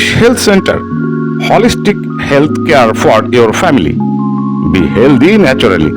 English Health Center. Holistic health care for your family. Be healthy naturally.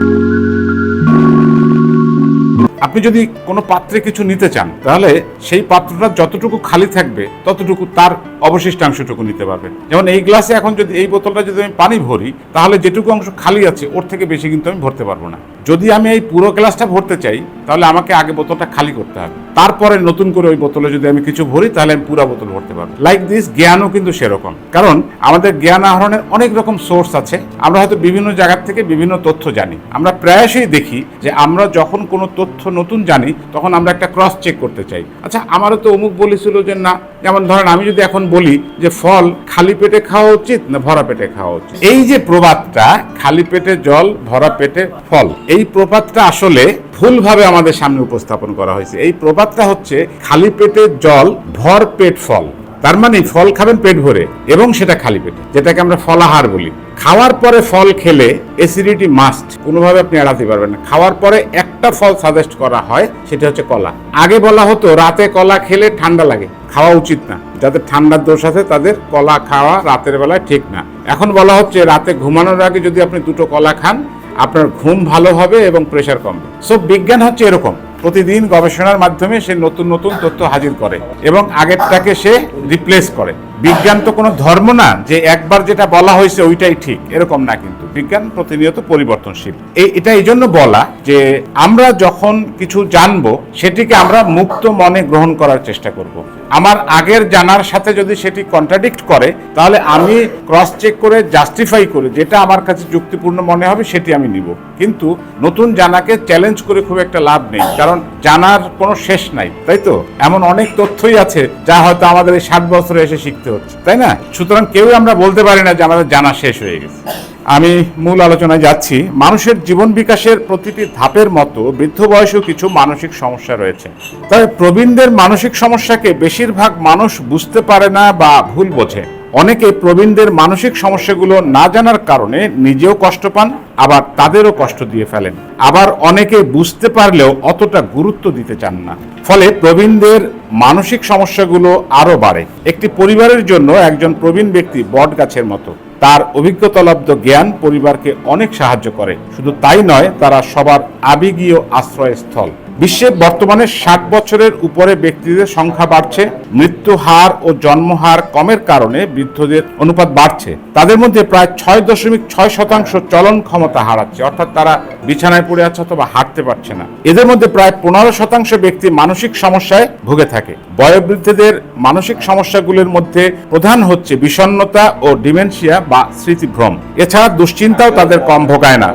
আপনি যদি কোনো পাত্রে কিছু নিতে চান তাহলে সেই পাত্রটা যতটুকু খালি থাকবে ততটুকু তার অবশিষ্টাংশটুকু নিতে পারবেন যেমন এই গ্লাসে এখন যদি, এই বোতলটা যদি আমি পানি ভরি, তাহলে যেটুকু অংশ খালি আছে, ওর থেকে বেশি কিন্তু আমি ভরতে পারব না। যদি আমি এই পুরো গ্লাসটা ভরতে চাই, তাহলে আমাকে আগে বোতলটা খালি করতে হবে। তারপরে নতুন করে ওই বোতলে যদি আমি কিছু ভরি, তাহলে আমি পুরো বোতল ভরতে পারব। লাইক দিস জ্ঞানও কিন্তু সেরকম। কারণ আমাদের জ্ঞান আহরণের অনেক রকম সোর্স আছে। আমরা হয়তো বিভিন্ন জায়গার থেকে বিভিন্ন তথ্য জানি। আমরা প্রায়শই দেখি যে আমরা যখন কোনো তথ্য নতুন জানি, তখন আমরা একটা ক্রস চেক করতে চাই। আচ্ছা আমারও তো অমুক বলেছিল যে না, যেমন ধরেন আমি যদি এখন বলি যে ফল খালি পেটে খাওয়া উচিত না ভরা পেটে খাওয়া উচিত? এই যে প্রবাদটা, খালি পেটে জল, ভরা পেটে ফল, এই প্রবাদটা আসলে ভুলভাবে আমাদের সামনে উপস্থাপন করা হয়েছে। এই প্রবাদটা হচ্ছে খালি পেটে জল, ভর পেট ফল। তার মানে ফল খাবেন পেট ভরে, এবং সেটা খালি পেটে, যেটাকে আমরা ফলাহার বলি। খাওয়ার পরে ফল খেলে অ্যাসিডিটি মাস্ট কোনোভাবে আপনি এড়াতে পারবেন না। খাওয়ার পরে একটা ফল সাজেস্ট করা হয়, সেটা হচ্ছে কলা। আগে বলা হতো, রাতে কলা খেলে ঠান্ডা লাগে। খাওয়া উচিত না। যাদের ঠান্ডার দোষ আছে, তাদের কলা খাওয়া রাতের বেলায় ঠিক না। এখন বলা হচ্ছে, রাতে ঘুমানোর আগে যদি আপনি দুটো কলা খান, আপনার ঘুম ভালো হবে এবং প্রেশার কমবে। সো বিজ্ঞান হচ্ছে এরকম। প্রতিদিন গবেষণার মাধ্যমে সে নতুন নতুন তথ্য হাজির করে এবং আগেরটাকে সে রিপ্লেস করে। বিজ্ঞান তো কোনো ধর্ম না, যে একবার যেটা বলা হয়েছে ওইটাই ঠিক, এরকম না কিন্তু। বিজ্ঞান প্রতিনিয়ত পরিবর্তনশীল। এই এটা এই জন্য বলা যে আমরা যখন কিছু জানব, সেটিকে আমরা মুক্ত মনে গ্রহণ করার চেষ্টা করব। আমার আগের জানার সাথে যদি সেটি কন্ট্রাডিক্ট করে, তাহলে আমি ক্রস চেক করে জাস্টিফাই করে, যেটা আমার কাছে যুক্তিপূর্ণ মনে হবে, সেটি আমি নিব। কিন্তু নতুন জানাকে চ্যালেঞ্জ করে খুব একটা লাভ নেই, কারণ জানার কোনো শেষ নাই, তাই তো? এমন অনেক তথ্যই আছে, যা হয়তো আমাদের এই ষাট বছরে এসে শিখতে হচ্ছে, তাই না? সুতরাং কেউ আমরা বলতে পারি না যে আমাদের জানা শেষ হয়ে গেছে। আমি মূল আলোচনায় যাচ্ছি, মানুষের জীবন বিকাশের প্রতিটি ধাপের মতো বৃদ্ধ বয়সেও কিছু মানসিক সমস্যা রয়েছে। তবে প্রবীণদের মানসিক সমস্যাকে বেশিরভাগ মানুষ বুঝতে পারে না বা ভুল বোঝে। অনেকে প্রবীণদের মানসিক সমস্যাগুলো না জানার কারণে নিজেও কষ্ট পান, আবার তাদেরও কষ্ট দিয়ে ফেলেন। আবার অনেকে বুঝতে পারলেও অতটা গুরুত্ব দিতে চান না। ফলে প্রবীণদের মানসিক সমস্যাগুলো আরও বাড়ে। একটি পরিবারের জন্য একজন প্রবীণ ব্যক্তি বট গাছের মতো। তার অভিজ্ঞতালব্ধ জ্ঞান পরিবারকে অনেক সাহায্য করে। শুধু তাই নয়, তারা সবার আবেগীয় আশ্রয়স্থল। বিশ্বে বর্তমানে ষাট বছরের উপরে ব্যক্তিদের সংখ্যা বাড়ছে, মৃত্যু হার ও জন্মহার কমের কারণে বৃদ্ধদের অনুপাত বাড়ছে। তাদের মধ্যে প্রায় ছয় দশমিক ছয় শতাংশ চলন ক্ষমতা হারাচ্ছে, অর্থাৎ তারা বিছানায় পড়ে আছে অথবা হাঁটতে পারছে না। এদের মধ্যে প্রায় পনেরো শতাংশ ব্যক্তি মানসিক সমস্যায় ভুগে থাকে। বয়োবৃদ্ধদের মানসিক সমস্যাগুলির মধ্যে প্রধান হচ্ছে বিষণ্ণতা ও ডিমেনশিয়া বা স্মৃতিভ্রম। এছাড়া দুশ্চিন্তাও তাদের কম ভোগায় না।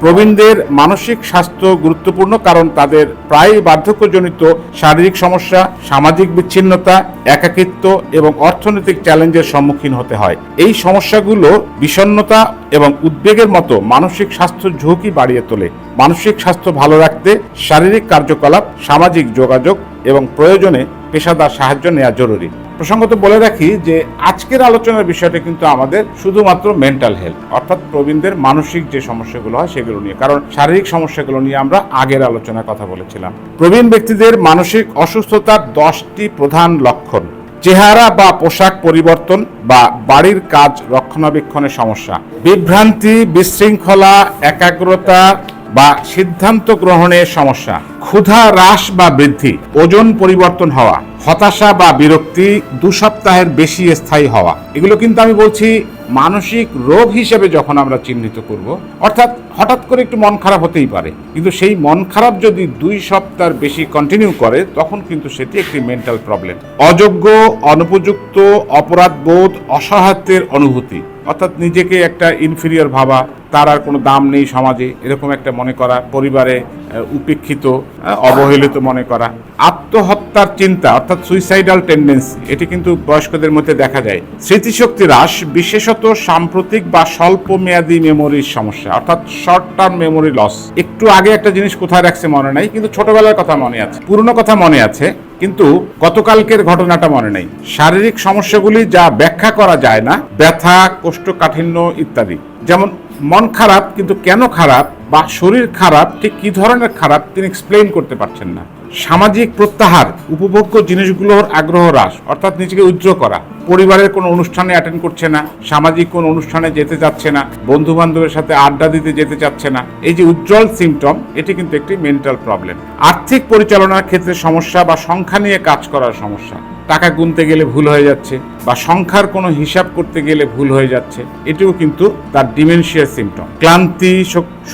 প্রবীণদের মানসিক স্বাস্থ্য গুরুত্বপূর্ণ কারণ তাদের প্রায় বার্ধক্যজনিত শারীরিক সমস্যা, সামাজিক বিচ্ছিন্নতা, একাকিত্ব এবং অর্থনৈতিক চ্যালেঞ্জের সম্মুখীন হতে হয়। এই সমস্যাগুলো বিষণ্নতা এবং উদ্বেগের মতো মানসিক স্বাস্থ্য ঝুঁকি বাড়িয়ে তোলে। মানসিক স্বাস্থ্য ভালো রাখতে শারীরিক কার্যকলাপ, সামাজিক যোগাযোগ এবং প্রয়োজনে পেশাদার সাহায্য নেওয়া জরুরি। প্রসঙ্গত বলে রাখি যে, আজকের আলোচনার বিষয়টা কিন্তু আমাদের শুধুমাত্র মেন্টাল হেলথ অর্থাৎ প্রবীণদের মানসিক যে সমস্যাগুলো হয় সেগুলো নিয়ে। কারণ শারীরিক সমস্যাগুলো নিয়ে আমরা আগের আলোচনায় কথা বলেছিলাম। প্রবীণ ব্যক্তিদের মানসিক অসুস্থতার দশটি প্রধান লক্ষণ। চেহারা বা পোশাক পরিবর্তন বা বাড়ির কাজ রক্ষণাবেক্ষণের সমস্যা। বিভ্রান্তি, বিশৃঙ্খলা, একাগ্রতা বা সিদ্ধান্ত গ্রহণের সমস্যা। ক্ষুধা হ্রাস বা বৃদ্ধি, ওজন পরিবর্তন হওয়া, হতাশা বা বিরক্তি দু সপ্তাহের বেশি স্থায়ী হওয়া। এগুলো কিন্তু আমি বলছি মানসিক রোগ হিসেবে যখন আমরা চিহ্নিত করব, অর্থাৎ হঠাৎ করে একটু মন খারাপ হতেই পারে। কিন্তু সেই মন খারাপ যদি দুই সপ্তাহ বেশি কন্টিনিউ করে, তখন কিন্তু সেটি একটি মেন্টাল প্রবলেম অযোগ্য, অনুপযুক্ত অপরাধ বোধ অসহায়ত্বের অনুভূতি। অর্থাৎ নিজেকে একটা ইনফিরিয়র ভাবা, তার আর কোনো দাম নেই সমাজে, এরকম একটা মনে করা, পরিবারে উপেক্ষিত অবহেলিত মনে করা। আত্মহত্যার চিন্তা, অর্থাৎ সুইসাইডাল টেন্ডেন্সি এটি কিন্তু বয়স্কদের মধ্যে দেখা যায়। স্মৃতিশক্তি হ্রাস, বিশেষত সাম্প্রতিক বা স্বল্প মেয়াদী মেমোরির সমস্যা, অর্থাৎ শর্ট টার্ম মেমোরি লস একটু আগে একটা জিনিস কোথায় রাখছে মনে নাই, কিন্তু ছোটবেলার কথা মনে আছে, পুরনো কথা মনে আছে। কিন্তু গতকালকের ঘটনাটা মনে নেই। শারীরিক সমস্যাগুলি যা ব্যাখ্যা করা যায় না, ব্যথা, কোষ্ঠকাঠিন্য ইত্যাদি। যেমন, মন খারাপ, কিন্তু কেন খারাপ বা শরীর খারাপ, ঠিক কি ধরনের খারাপ তিনি এক্সপ্লেন করতে পারছেন না। সামাজিক প্রত্যাহার, উপভোগ্য জিনিসগুলোর আগ্রহ হ্রাস, অর্থাৎ নিজেকে উজ্জ্ব করা। পরিবারের কোনো অনুষ্ঠানে অ্যাটেন্ড করছে না, সামাজিক কোনো অনুষ্ঠানে যেতে চাচ্ছে না বন্ধু বান্ধবের সাথে আড্ডা দিতে যেতে চাচ্ছে না। এই যে উজ্জ্বল সিমটম এটি কিন্তু একটি মেন্টাল প্রবলেম আর্থিক পরিচালনার ক্ষেত্রে সমস্যা বা সংখ্যা নিয়ে কাজ করার সমস্যা। টাকা গুনতে গেলে ভুল হয়ে যাচ্ছে বা সংখ্যার কোনো হিসাব করতে গেলে ভুল হয়ে যাচ্ছে, এটিও কিন্তু তার ডিমেনশিয়ার সিমটম ক্লান্তি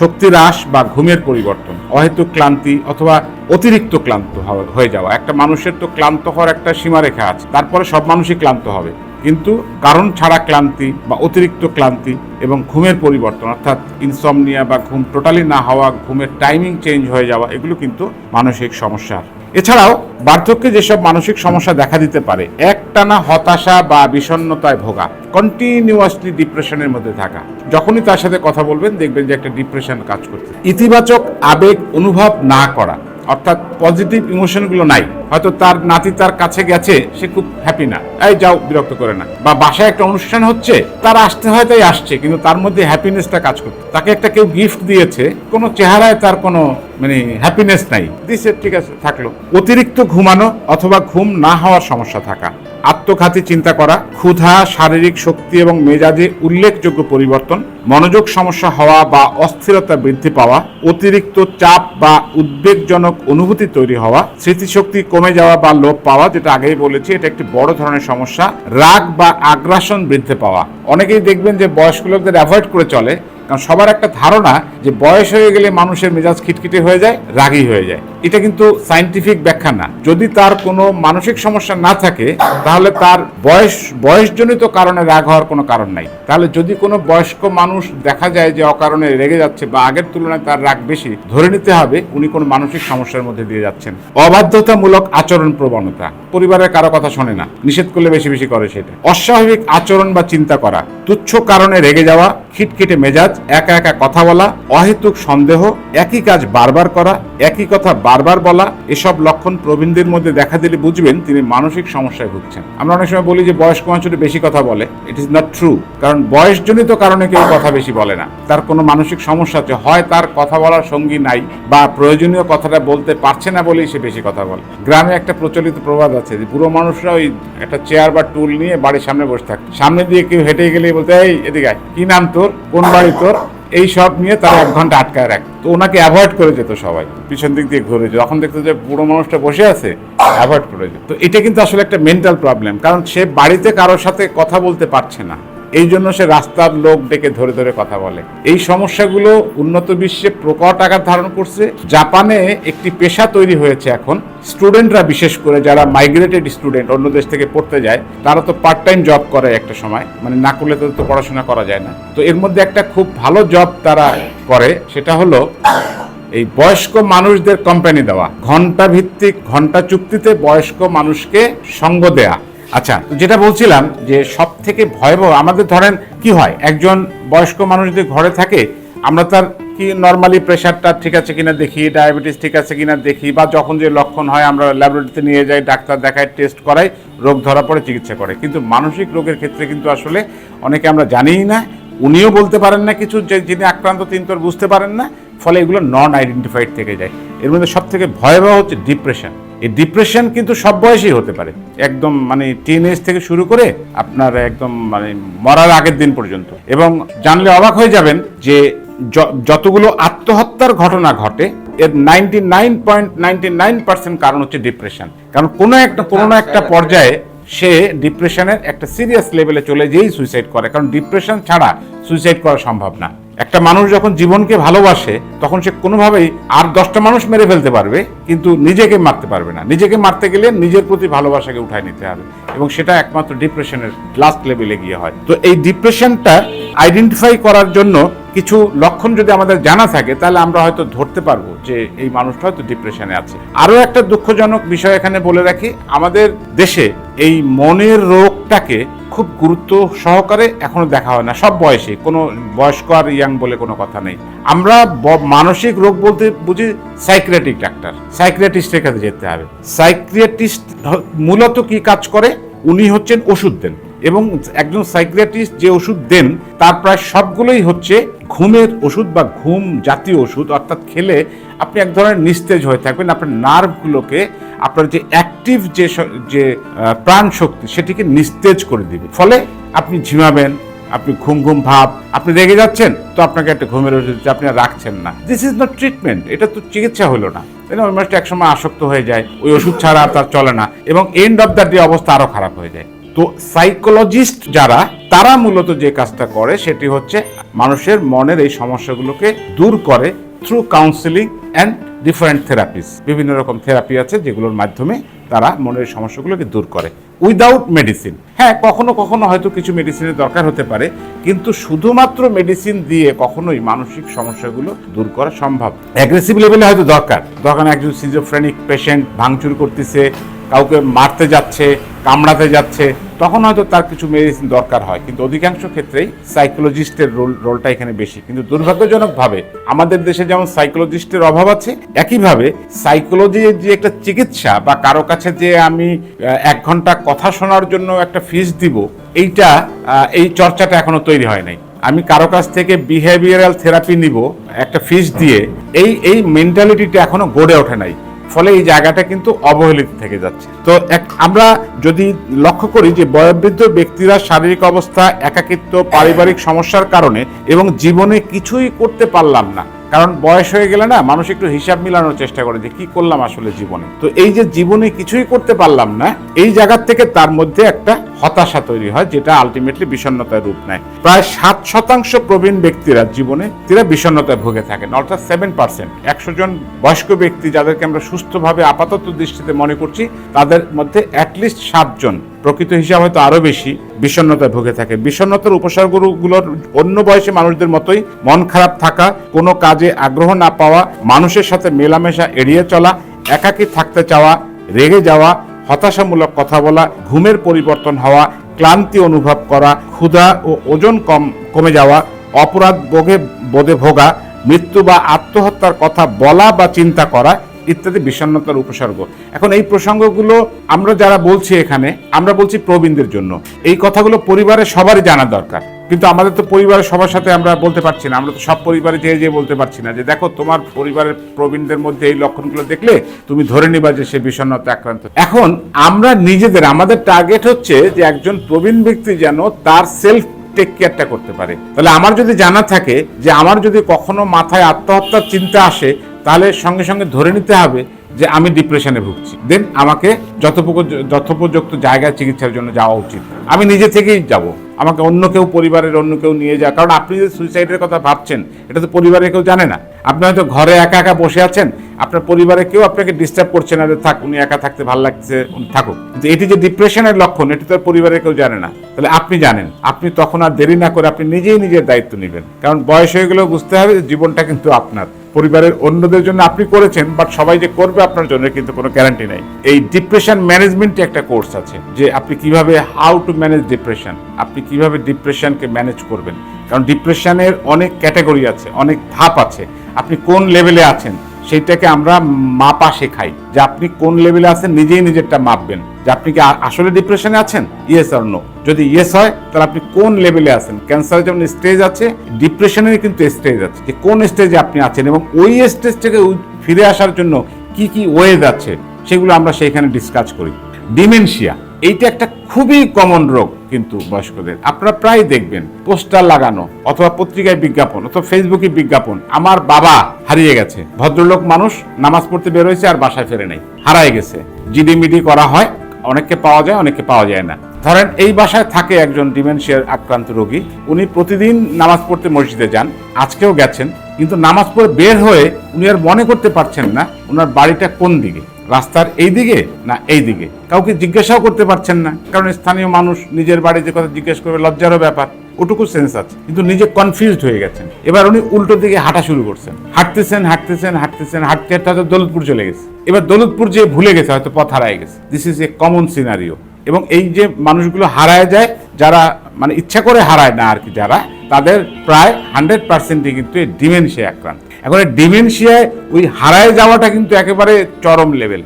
শক্তি হ্রাস বা ঘুমের পরিবর্তন, অহেতুক ক্লান্তি অথবা অতিরিক্ত ক্লান্ত হয়ে যাওয়া। একটা মানুষের তো ক্লান্ত হওয়ার একটা সীমারেখা আছে, তারপরে সব মানুষই ক্লান্ত হবে। কিন্তু কারণ ছাড়া ক্লান্তি বা অতিরিক্ত ক্লান্তি এবং ঘুমের পরিবর্তন, অর্থাৎ ইনসমনিয়া বা ঘুম টোটালি না হওয়া, ঘুমের টাইমিং চেঞ্জ হয়ে যাওয়া, এগুলো কিন্তু মানসিক সমস্যা এছাড়াও, বার্ধক্যে যেসব মানসিক সমস্যা দেখা দিতে পারে, একটানা হতাশা বা বিষণ্ণতায় ভোগা কন্টিনিউয়াসলি ডিপ্রেশনের মধ্যে থাকা, যখনই তার সাথে কথা বলবেন দেখবেন যে একটা ডিপ্রেশন কাজ করছে। ইতিবাচক আবেগ অনুভব না করা অর্থাৎ পজিটিভ ইমোশনগুলো নাই। হয়তো তার নাতি তার কাছে গেছে, সে খুব হ্যাপি না। এই যাও, বিরক্ত করে না। বা বাসায় একটা অনুষ্ঠান হচ্ছে, তার আসতে হয় তাই আসছে, কিন্তু তার মধ্যে হ্যাপিনেসটা কাজ করছে। তাকে একটা কেউ গিফট দিয়েছে, কোনো চেহারায় তার কোনো মানে হ্যাপিনেস নাই। দিছে, ঠিক আছে, থাকল। অতিরিক্ত ঘুমানো অথবা ঘুম না হওয়ার সমস্যা থাকা। আত্মঘাতী চিন্তা করা, ক্ষুধা, শারীরিক শক্তি এবং মেজাজে উল্লেখযোগ্য পরিবর্তন, মনোযোগ সমস্যা হওয়া বা অস্থিরতা বৃদ্ধি পাওয়া, অতিরিক্ত চাপ বা উদ্বেগজনক অনুভূতি তৈরি হওয়া, স্মৃতিশক্তি কমে যাওয়া বা লোপ পাওয়া, যেটা আগেই বলেছি, এটা একটি বড় ধরনের সমস্যা, রাগ বা আগ্রাসন বৃদ্ধি পাওয়া। অনেকেই দেখবেন যে বয়স্ক লোকদের অ্যাভয়েড করে চলে, কারণ সবার একটা ধারণা যে বয়স হয়ে গেলে মানুষের মেজাজ খিটখিটে হয়ে যায়, রাগী হয়ে যায়। এটা কিন্তু সাইন্টিফিক ব্যাখ্যা না। যদি তার কোনো মানসিক সমস্যা না থাকে, তাহলে তার বয়স, বয়সজনিত কারণে রাগ হওয়ার কোনো কারণ নাই। তাহলে যদি কোনো বয়স্ক মানুষ দেখা যায় যে অকারণে রেগে যাচ্ছে বা আগের তুলনায় তার রাগ বেশি, ধরে নিতে হবে উনি কোনো মানসিক সমস্যার মধ্যে দিয়ে যাচ্ছেন। অবাধ্যতামূলক আচরণ প্রবণতা। পরিবারের কারও কথা শোনে না। নিষেধ করলে বেশি বেশি করে সেটা। অস্বাভাবিক আচরণ বা চিন্তা করা। তুচ্ছ কারণে রেগে যাওয়া, খিটখিটে মেজাজ, একা একা কথা বলা, অহেতুক সন্দেহ, একই কাজ বারবার করা, একই কথা বারবার বলা, এসব লক্ষণ প্রবীণদের মধ্যে দেখা দিলে বুঝবেন তিনি মানসিক সমস্যায় ভুগছেন। আমরা অনেক সময় বলি যে, বয়স্ক মানুষ বেশি কথা বলে। ইট ইজ নট ট্রু কারণ বয়সজনিত কারণে কেউ কথা বেশি বলে না। তার কোনো মানসিক সমস্যা আছে। হয় তার কথা বলার সঙ্গী নাই বা প্রয়োজনীয় কথাটা বলতে পারছে না বলেই সে বেশি কথা বলে। গ্রামে একটা প্রচলিত প্রবাদ আছে যে, বুড়ো মানুষরা ওই একটা চেয়ার বা টুল নিয়ে বাড়ির সামনে বসে থাকে। সামনে দিয়ে কেউ হেঁটে গেলে বলতে, এই, এদিকে কি নাম তোর? কোন বাড়ি তোর? এই সব নিয়ে তারা এক ঘণ্টা আটকায় রাখ। তো ওনাকে অ্যাভয়েড করে যেত সবাই। পিছন দিক দিয়ে ঘুরে যখন দেখতো যে বুড়ো মানুষটা বসে আছে অ্যাভয়েড করে যেত। তো এটা কিন্তু আসলে একটা মেন্টাল প্রবলেম কারণ সে বাড়িতে কারোর সাথে কথা বলতে পারছে না। এই জন্য সে রাস্তার লোক ডেকে ধরে ধরে কথা বলে। এই সমস্যাগুলো উন্নত বিশ্বে প্রকট আকার ধারণ করছে। জাপানে একটি পেশা তৈরি হয়েছে এখন। স্টুডেন্টরা বিশেষ করে যারা মাইগ্রেটেড স্টুডেন্ট অন্য দেশ থেকে পড়তে যায়, তারা তো পার্ট টাইম জব করে একটা সময়। মানে না করলে তাদের তো পড়াশোনা করা যায় না। তো এর মধ্যে একটা খুব ভালো জব তারা করে, সেটা হলো এই বয়স্ক মানুষদের কোম্পানি দেওয়া। ঘণ্টা ভিত্তিক ঘণ্টা চুক্তিতে বয়স্ক মানুষকে সঙ্গ দেয়া। আচ্ছা যেটা বলছিলাম যে সব থেকে ভয়াবহ, আমাদের ধরেন কি হয়? একজন বয়স্ক মানুষ যদি ঘরে থাকে, আমরা তার কি নর্মালি প্রেশারটা ঠিক আছে কিনা দেখি ডায়াবেটিস ঠিক আছে কিনা দেখি, বা যখন যে লক্ষণ হয়, আমরা ল্যাবরেটরিতে নিয়ে যাই, ডাক্তার দেখাই টেস্ট করাই, রোগ ধরা পড়ে, চিকিৎসা করে কিন্তু মানসিক রোগের ক্ষেত্রে কিন্তু আসলে অনেকে আমরা জানিই না, উনিও বলতে পারেন না কিছু, যে যিনি আক্রান্ত, তিনি তো বুঝতে পারেন না, ফলে এগুলো নন আইডেন্টিফাইড থেকে যায়। এর মধ্যে সব থেকে ভয়াবহ হচ্ছে ডিপ্রেশন এই ডিপ্রেশন কিন্তু সব বয়সেই হতে পারে। একদম মানে টিন এজ থেকে শুরু করে আপনার একদম মানে মরার আগের দিন পর্যন্ত। এবং জানলে অবাক হয়ে যাবেন যে যতগুলো আত্মহত্যার ঘটনা ঘটে এর ninety nine point ninety nine percent কারণ হচ্ছে ডিপ্রেশন কারণ কোনো একটা কোনো না একটা পর্যায়ে সে ডিপ্রেশনের একটা সিরিয়াস লেভেলে চলে যেয়েই সুইসাইড করে। কারণ ডিপ্রেশন ছাড়া সুইসাইড করা সম্ভব না। একটা মানুষ যখন জীবনকে ভালোবাসে, তখন সে কোনোভাবেই আর দশটা মানুষ মেরে ফেলতে পারবে, কিন্তু নিজেকে মারতে পারবে না। নিজেকে মারতে গেলে নিজের প্রতি ভালোবাসাকে উঠায় নিতে হবে এবং সেটা একমাত্র ডিপ্রেশনের লাস্ট লেভেলে গিয়ে হয়। তো এই ডিপ্রেশনটা আইডেন্টিফাই করার জন্য কিছু লক্ষণ যদি আমাদের জানা থাকে, তাহলে আমরা হয়তো ধরতে পারব যে এই মানুষটা হয়তো ডিপ্রেশনে আছে। আরও একটা দুঃখজনক বিষয় এখানে বলে রাখি, আমাদের দেশে এই মনের রোগটাকে খুব গুরুত্ব সহকারে এখনও দেখা হয় না। সব বয়সে, কোনো বয়স্ক আর ইয়াং বলে কোনো কথা নেই। আমরা মানসিক রোগ বলতে বুঝি সাইক্রিয়াটিক ডাক্তার সাইক্রিয়াটিস্টের কাছে যেতে হবে। সাইক্রিয়াটিস্ট মূলত কি কাজ করে? উনি হচ্ছেন ওষুধ দেন। এবং একজন সাইকিয়াট্রিস্ট যে ওষুধ দেন, তার প্রায় সবগুলোই হচ্ছে ঘুমের ওষুধ বা ঘুম জাতীয় ওষুধ। অর্থাৎ খেলে আপনি এক ধরনের নিস্তেজ হয়ে থাকবেন। আপনার নার্ভগুলোকে আপনার যে অ্যাক্টিভ যে যে প্রাণ শক্তি সেটিকে নিস্তেজ করে দিবে। ফলে আপনি ঝিমাবেন, আপনি ঘুম ঘুম ভাব, আপনি রেগে যাচ্ছেন, তো আপনাকে একটা ঘুমের ওষুধ আপনি রাখছেন না। দিস ইজ নট ট্রিটমেন্ট এটা তো চিকিৎসা হলো না। তাই না? ওই মানুষটা একসময় আসক্ত হয়ে যায়, ওই ওষুধ ছাড়া আর তার চলে না, এবং এন্ড অফ দ্য ডে অবস্থা আরও খারাপ হয়ে যায়। তো সাইকোলজিস্ট যারা, তারা মূলত যে কাজটা করে সেটি হচ্ছে মানুষের মনের এই সমস্যাগুলোকে দূর করে through counselling and different therapies বিভিন্ন রকম থেরাপি আছে যেগুলোর মাধ্যমে তারা মনের সমস্যাগুলোকে দূর করে। উইদাউট মেডিসিন হ্যাঁ কখনো কখনো হয়তো কিছু মেডিসিনের দরকার হতে পারে, কিন্তু শুধুমাত্র মেডিসিন দিয়ে কখনোই মানসিক সমস্যাগুলো দূর করা সম্ভব। অ্যাগ্রেসিভ লেভেলে হয়তো দরকার। দরকার একজন সিজোফ্রেনিক পেশেন্ট ভাঙচুর করতেছে কাউকে মারতে যাচ্ছে, কামড়াতে যাচ্ছে, তখন হয়তো তার কিছু মেডিসিন দরকার হয়। কিন্তু অধিকাংশ ক্ষেত্রেই সাইকোলজিস্টের রোল রোলটা এখানে বেশি। কিন্তু দুর্ভাগ্যজনকভাবে আমাদের দেশে যেমন সাইকোলজিস্টের অভাব আছে, একইভাবে সাইকোলজির যে একটা চিকিৎসা বা কারও কাছে যে আমি এক ঘণ্টা কথা শোনার জন্য একটা ফিস দিব, এইটা এই চর্চাটা এখনও তৈরি হয় নাই। আমি কারও কাছ থেকে বিহেভিয়ারাল থেরাপি নিব, একটা ফিস দিয়ে, এই এই মেন্টালিটিটা এখনও গড়ে ওঠে নাই। ফলে এই জায়গাটা কিন্তু অবহেলিত থেকে যাচ্ছে। তো এক, আমরা যদি লক্ষ্য করি যে বয়োবৃদ্ধ ব্যক্তিরা শারীরিক অবস্থা, একাকিত্ব, পারিবারিক সমস্যার কারণে এবং জীবনে কিছুই করতে পারলাম না কারণ বয়স হয়ে গেলে না মানুষ একটু হিসাব মিলানোর চেষ্টা করে যে কি করলাম আসলে জীবনে। তো এই যে জীবনে কিছুই করতে পারলাম না, এই জায়গার থেকে তার মধ্যে একটা হতাশা তৈরি হয় যেটা আলটিমেটলি বিষণ্ণতার রূপ নেয়। প্রায় সাত শতাংশ প্রবীণ ব্যক্তিরা জীবনে তারা বিষণ্ণতায় ভুগে থাকেন, অর্থাৎ সেভেন পার্সেন্ট একশো জন বয়স্ক ব্যক্তি যাদেরকে আমরা সুস্থভাবে আপাতত দৃষ্টিতে মনে করছি, তাদের মধ্যে অ্যাটলিস্ট সাতজন প্রকৃত হিসাব হয়তো আরও বেশি বিষণ্ণতায় ভুগে থাকে। বিষণ্ণতার উপসর্গগুলোর অন্য বয়সী মানুষদের মতোই মন খারাপ থাকা, কোনো কাজে আগ্রহ না পাওয়া, মানুষের সাথে মেলামেশা এড়িয়ে চলা, একাকী থাকতে চাওয়া, রেগে যাওয়া, হতাশামূলক কথা বলা, ঘুমের পরিবর্তন হওয়া, ক্লান্তি অনুভব করা, ক্ষুধা ও ওজন কম, কমে যাওয়া, অপরাধ বোধে বোধে ভোগা, মৃত্যু বা আত্মহত্যার কথা বলা বা চিন্তা করা ইত্যাদি বিষণ্ণতার উপসর্গ। এখন এই প্রসঙ্গগুলো আমরা যারা বলছি এখানে, আমরা বলছি প্রবীণদের জন্য। এই কথাগুলো পরিবারের সবারই জানা দরকার। কিন্তু আমাদের তো পরিবারের সবার সাথে আমরা বলতে পারছি না। আমরা তো সব পরিবারে যেয়ে যেয়ে বলতে পারছি না যে, দেখো, তোমার পরিবারের প্রবীণদের মধ্যে এই লক্ষণগুলো দেখলে তুমি ধরে নিবা যে সে বিষণ্ণতা আক্রান্ত। এখন আমরা নিজেদের, আমাদের টার্গেট হচ্ছে যে একজন প্রবীণ ব্যক্তি যেন তার সেলফ টেক কেয়ারটা করতে পারে। তাহলে আমার যদি জানা থাকে যে, আমার যদি কখনো মাথায় আত্মহত্যার চিন্তা আসে তাহলে সঙ্গে সঙ্গে ধরে নিতে হবে যে আমি ডিপ্রেশনে ভুগছি। দেন আমাকে যথোপযুক্ত জায়গায় চিকিৎসার জন্য যাওয়া উচিত। আমি নিজে থেকেই যাব। আমাকে অন্য কেউ পরিবারের অন্য কেউ নিয়ে যায় কারণ আপনি যে সুইসাইডের কথা ভাবছেন, এটা তো পরিবারে কেউ জানে না। আপনি হয়তো ঘরে একা একা বসে আছেন। আপনার পরিবারে কেউ আপনাকে ডিস্টার্ব করছে না যে, থাক, উনি একা থাকতে ভালো লাগছে থাকুক। কিন্তু এটি যে ডিপ্রেশনের লক্ষণ, এটি তো আর পরিবারের কেউ জানে না। তাহলে আপনি জানেন। আপনি তখন আর দেরি না করে আপনি নিজেই নিজের দায়িত্ব নেবেন। কারণ বয়স হয়ে গেলেও বুঝতে হবে যে জীবনটা কিন্তু আপনার। পরিবারের অন্যদের জন্য আপনি করেছেন বাট সবাই যে করবে আপনার জন্য কিন্তু কোনো গ্যারান্টি নাই। এই ডিপ্রেশন ম্যানেজমেন্টে একটা কোর্স আছে, যে আপনি কীভাবে হাউ টু ম্যানেজ ডিপ্রেশন আপনি কীভাবে ডিপ্রেশনকে ম্যানেজ করবেন। কারণ ডিপ্রেশনের অনেক ক্যাটাগরি আছে, অনেক ধাপ আছে। আপনি কোন লেভেলে আছেন, সেইটাকে আমরা মাপা শেখাই, যে আপনি কোন লেভেলে আছেন, নিজেই নিজেরটা মাপবেন। যে আপনি কি আসলে ডিপ্রেশনে আছেন? ইয়েস আর নো যদি ইয়েস হয়, তাহলে আপনি কোন লেভেলে আছেন? ক্যান্সার যেমন স্টেজ আছে ডিপ্রেশনের কিন্তু স্টেজ আছে। যে কোন স্টেজে আপনি আছেন এবং ওই স্টেজ থেকে ফিরে আসার জন্য কি কি ওয়েজ আছে, সেগুলো আমরা সেইখানে ডিসকাস করি। ডিমেনশিয়া এইটা একটা খুবই কমন রোগ কিন্তু বয়স্কদের। আপনারা প্রায় দেখবেন, পোস্টার লাগানো, অথবা পত্রিকায় বিজ্ঞাপন, অথবা ফেসবুকে বিজ্ঞাপন, আমার বাবা হারিয়ে গেছে। ভদ্রলোক মানুষ, নামাজ পড়তে বেরোয়েছে আর বাসায় ফেরে নাই, হারায় গেছে। জিডিমিডি করা হয় অনেককে পাওয়া যায়, অনেককে পাওয়া যায় না। ধরেন এই বাসায় থাকে একজন ডিমেনশিয়ার আক্রান্ত রোগী, উনি প্রতিদিন নামাজ পড়তে মসজিদে যান, আজকেও গেছেন, কিন্তু নামাজ পড়ে বের হয়ে উনি আর মনে করতে পারছেন না ওনার বাড়িটা কোন দিকে, রাস্তার এই দিকে না এই দিকে? কাউকে জিজ্ঞাসাও করতে পারছেন না, কারণ স্থানীয় মানুষ নিজের বাড়ি যে কথা জিজ্ঞেস করবে লজ্জারও ব্যাপার। ওটুকু সেন্স আছে, কিন্তু নিজে কনফিউজড হয়ে গেছেন। এবার উনি উল্টো দিকে হাঁটা শুরু করছেন। হাঁটতেছেন হাঁটতেছেন হাঁটতেছেন, হাঁটতে হাঁটতে হয়তো দৌলতপুর চলে গেছে। এবার দৌলতপুর যে ভুলে গেছে, হয়তো পথ হারায় গেছে। This is a common scenario এবং এই যে মানুষগুলো হারায় যায়, যারা মানে ইচ্ছা করে হারায় না আর কি যারা, তাদের প্রায় হান্ড্রেড পার্সেন্টই কিন্তু এই ডিমেনশিয়া আক্রান্ত। এখন এই ডিমেনশিয়ায় ওই হারায় যাওয়াটা কিন্তু একেবারে চরম লেভেল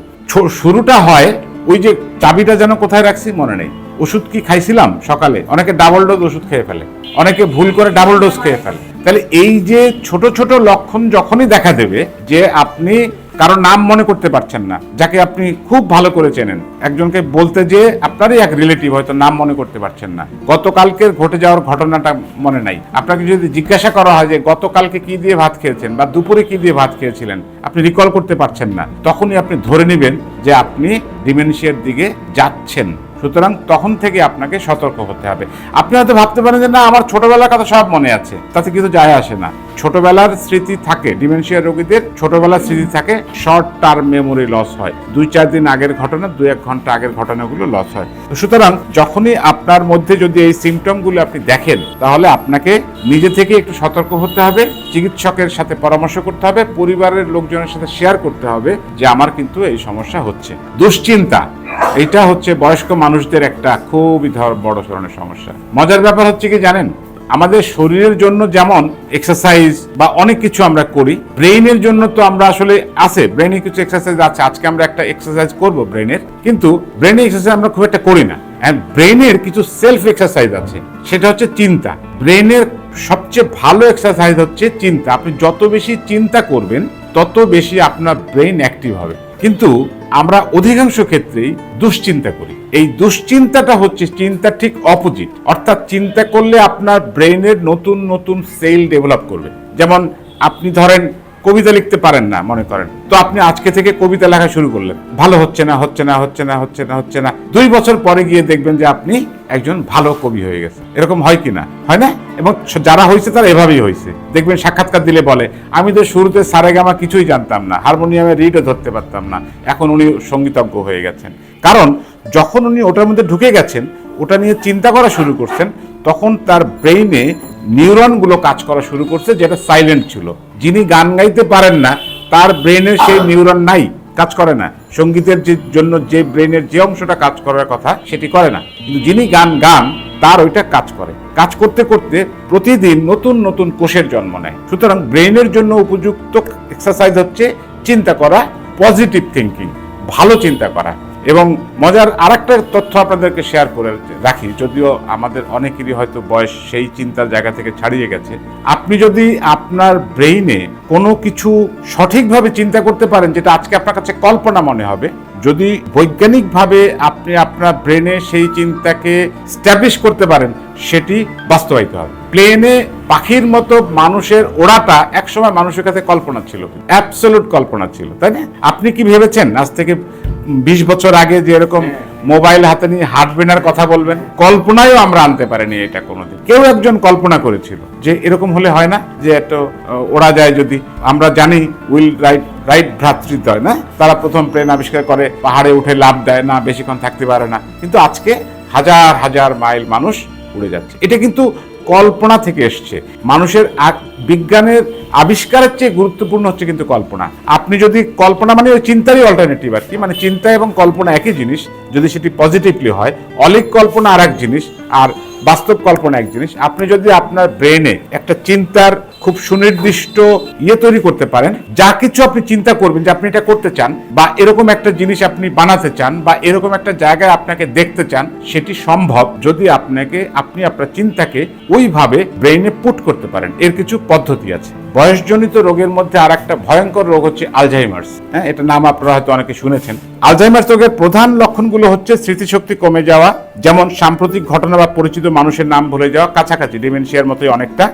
শুরুটা হয়, ওই যে চাবিটা যেন কোথায় রাখছি মনে নেই। ওষুধ কি খাইছিলাম সকালে? অনেকে ডাবল ডোজ ওষুধ খেয়ে ফেলে। অনেকে ভুল করে ডাবল ডোজ খেয়ে ফেলে। তাহলে এই যে ছোট ছোট লক্ষণ যখনই দেখা দেবে যে আপনি কারও নাম মনে করতে পারছেন না, যাকে আপনি খুব ভালো করে চেনেন, একজনকে বলতে যে আপনারই এক রিলেটিভ হয়তো নাম মনে করতে পারছেন না। গতকালকের ঘটে যাওয়ার ঘটনাটা মনে নাই। আপনাকে যদি জিজ্ঞাসা করা হয় যে গতকালকে কি দিয়ে ভাত খেয়েছেন বা দুপুরে কি দিয়ে ভাত খেয়েছিলেন, আপনি রিকল করতে পারছেন না। তখনই আপনি ধরে নেবেন যে আপনি ডিমেনশিয়ার দিকে যাচ্ছেন। সুতরাং তখন থেকে আপনাকে সতর্ক হতে হবে। আপনি হয়তো ভাবতে পারেন যে, না, আমার ছোটবেলার কথা সব মনে আছে। তাতে কিন্তু যায় আসে না। ছোটবেলার স্মৃতি থাকে, ডিমেনশিয়া রোগীদের ছোটবেলার স্মৃতি থাকে শর্ট টার্ম মেমোরি লস হয়। দুই, চার দিন আগের ঘটনা, দুই, এক ঘণ্টা আগের ঘটনাগুলো লস হয়। সুতরাং যখনই আপনার মধ্যে যদি এই সিমটমগুলো আপনি দেখেন, তাহলে আপনাকে নিজে থেকে একটু সতর্ক হতে হবে, চিকিৎসকের সাথে পরামর্শ করতে হবে, পরিবারের লোকজনের সাথে শেয়ার করতে হবে যে, আমার কিন্তু এই সমস্যা হচ্ছে। দুশ্চিন্তা এটা হচ্ছে বয়স্ক মানুষদের একটা খুবই ধর- বড় ধরনের সমস্যা। মজার ব্যাপার হচ্ছে কি জানেন? আমাদের শরীরের জন্য যেমন এক্সারসাইজ বা অনেক কিছু আমরা করি ব্রেইনের জন্য তো আমরা আসলে আছে ব্রেনে কিছু এক্সারসাইজ আছে, আজকে আমরা একটা এক্সারসাইজ করব ব্রেনের কিন্তু ব্রেনে এক্সারসাইজ আমরা খুব একটা করি না। ব্রেনের কিছু সেলফ এক্সারসাইজ আছে, সেটা হচ্ছে চিন্তা। ব্রেনের সবচেয়ে ভালো এক্সারসাইজ হচ্ছে চিন্তা। আপনি যত বেশি চিন্তা করবেন, তত বেশি আপনার ব্রেন অ্যাক্টিভ হবে। কিন্তু আমরা অধিকাংশ ক্ষেত্রেই দুশ্চিন্তা করি। এই দুশ্চিন্তাটা হচ্ছে চিন্তা ঠিক অপোজিট অর্থাৎ চিন্তা করলে আপনার ব্রেনের নতুন নতুন সেল ডেভেলপ করবে। যেমন আপনি ধরেন কবিতা লিখতে পারেন না, মনে করেন। তো আপনি আজকে থেকে কবিতা লেখা শুরু করলেন। ভালো হচ্ছে না হচ্ছে না হচ্ছে না হচ্ছে না হচ্ছে না। দুই বছর পরে গিয়ে দেখবেন যে আপনি একজন ভালো কবি হয়ে গেছে এরকম হয় কি না? হয় না? এবং যারা হয়েছে তারা এভাবেই হয়েছে দেখবেন সাক্ষাৎকার দিলে বলে, আমি তো শুরুতে সারেগামা কিছুই জানতাম না, হারমোনিয়ামে রিডও ধরতে পারতাম না, এখন উনি সঙ্গীতজ্ঞ হয়ে গেছেন। কারণ যখন উনি ওটার মধ্যে ঢুকে গেছেন, ওটা নিয়ে চিন্তা করা শুরু করছেন, তখন তার ব্রেইনে নিউরনগুলো কাজ করা শুরু করছে, যেটা সাইলেন্ট ছিল। যিনি গান গাইতে পারেন না, তার ব্রেনের সেই নিউরন নাই, কাজ করে না। সঙ্গীতের যে জন্য যে ব্রেনের যে অংশটা কাজ করার কথা, সেটি করে না। কিন্তু যিনি গান গান, তার ওইটা কাজ করে। কাজ করতে করতে প্রতিদিন নতুন নতুন কোষের জন্ম নেয়। সুতরাং ব্রেনের জন্য উপযুক্ত এক্সারসাইজ হচ্ছে চিন্তা করা পজিটিভ থিঙ্কিং ভালো চিন্তা করা। এবং মজার আরেকটা তথ্য আপনাদেরকে শেয়ার করে রাখি, যদিও আমাদের অনেকেরই হয়তো বয়স সেই চিন্তার জায়গা থেকে ছাড়িয়ে গেছে। আপনি যদি আপনার ব্রেইনে কোনো কিছু সঠিকভাবে চিন্তা করতে পারেন, যেটা আজকে আপনার কাছে কল্পনা মনে হবে, যদি বৈজ্ঞানিকভাবে আপনি আপনার ব্রেনে সেই চিন্তাকে স্ট্যাবলিশ করতে পারেন, সেটি বাস্তবায়িত হবে। প্লেনে পাখির মতো মানুষের ওড়াটা একসময় মানুষের কাছে কল্পনা ছিল। অ্যাবসলুট কল্পনা ছিল, তাই না? আপনি কি ভেবেছেন? আজ থেকে বিশ বছর আগে যে এরকম মোবাইল হাতে নিয়ে হাঁটবেন আর কথা বলবেন কল্পনায়ও আমরা আনতে পারিনি এটা কোনোদিন। কেউ একজন কল্পনা করেছিল যে এরকম হলে হয় না যে একটা ওড়া যায় যদি। আমরা জানি উইল রাইট রাইট ভ্রাতৃদ্বয় না? তারা প্রথম প্লেন আবিষ্কার করে পাহাড়ে উঠে লাভ দেয় না বেশিক্ষণ থাকতে পারে না। কিন্তু আজকে হাজার হাজার মাইল মানুষ উড়ে যাচ্ছে। এটা কিন্তু কল্পনা থেকে এসছে। মানুষের বিজ্ঞানের আবিষ্কারের চেয়ে গুরুত্বপূর্ণ হচ্ছে কিন্তু কল্পনা। আপনি যদি কল্পনা মানে ওই চিন্তারই অল্টারনেটিভ আর কি। মানে চিন্তা এবং কল্পনা একই জিনিস, যদি সেটি পজিটিভলি হয়, অলিক কল্পনা আর এক জিনিস, আর বাস্তব কল্পনা এক জিনিস। আপনি যদি আপনার ব্রেনে একটা চিন্তার খুব সুনির্দিষ্ট ইয়ে তৈরি করতে পারেন, যা কিছু আপনি চিন্তা করবেন যে আপনি এটা করতে চান বা এরকম একটা জিনিস আপনি বানাতে চান বা এরকম একটা জায়গায় আপনাকে দেখতে চান, সেটি সম্ভব যদি আপনাকে, আপনি আপনার চিন্তাকে ওইভাবে ব্রেইনে পুট করতে পারেন। এর কিছু পদ্ধতি আছে। বয়সজনিত রোগের মধ্যে আর একটা ভয়ঙ্কর রোগ হচ্ছে আলঝাইমার্স হ্যাঁ এটা নাম আপনারা হয়তো অনেকে শুনেছেন। আলঝাইমার্স রোগের প্রধান লক্ষণগুলো হচ্ছে স্মৃতিশক্তি কমে যাওয়া, যেমন সাম্প্রতিক ঘটনা বা পরিচিত মানুষের নাম ভুলে যাওয়া, কাছাকাছি, ডিমেনশিয়ার মতোই অনেকটা।